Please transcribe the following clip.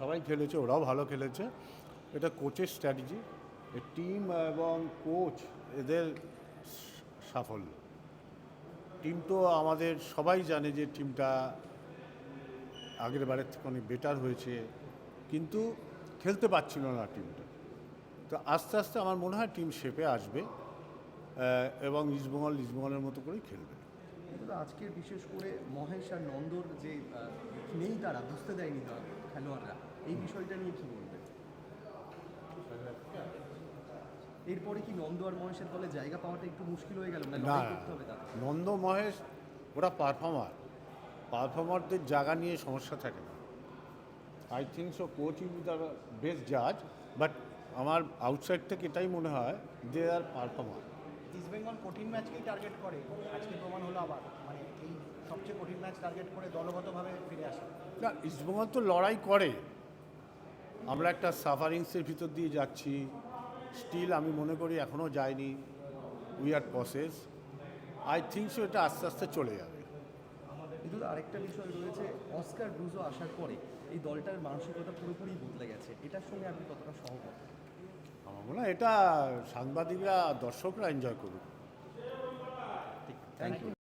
সবাই খেলেছে, ওরাও ভালো খেলেছে। এটা কোচের স্ট্র্যাটেজি টিম এবং কোচ এদের সাফল্য। টিম তো আমাদের সবাই জানে যে টিমটা আগের বারের থেকে অনেক বেটার হয়েছে, কিন্তু খেলতে পারছিল না টিমটা তো আস্তে আস্তে আমার মনে হয় টিম শেপে আসবে এবং ইস্টবেঙ্গল ইস্টবেঙ্গলের মতো করেই খেলবে। কিন্তু আজকের বিশেষ করে মহেশ আর নন্দর যে নেই তারা বুঝতে দেয়নি দল খেলোয়াড়রা। এই বিষয়টা নিয়ে কি বলবেন এরপরে কি নন্দ আর মহেশের দলে জায়গা পাওয়াটা একটু মুশকিল হয়ে গেল? না না করতে হবে নন্দ মহেশ ওরা পারফর্মার পারফর্মারদের জায়গা নিয়ে সমস্যা থাকে না। I think so coach is the best জাজ বাট আমার আউটসাইড থেকে এটাই মনে হয় দে আর পারফর্মার ইস্টবেঙ্গল কঠিন ম্যাচকেই টার্গেট করে। আজকে প্রমাণ হলো আবার। মানে এই সবচেয়ে কঠিন ম্যাচ টার্গেট করে দলগতভাবে ফিরে আসে। না ইস্টবেঙ্গল তো লড়াই করে। আমরা একটা সাফারিংসের ভিতর দিয়ে যাচ্ছি। স্টিল আমি মনে করি এখনও যায়নি। We are process I think so এটা আস্তে আস্তে চলে যাবে। কিন্তু আরেকটা বিষয় রয়েছে অস্কার ব্রুজো আসার পরে এই দলটার মানসিকতা পুরোপুরি বদলে গেছে। এটার সঙ্গে আপনি কতটা সহমত? আমার মনে হয় এটা সাংবাদিকরা দর্শকরা এনজয় করুক। Thank you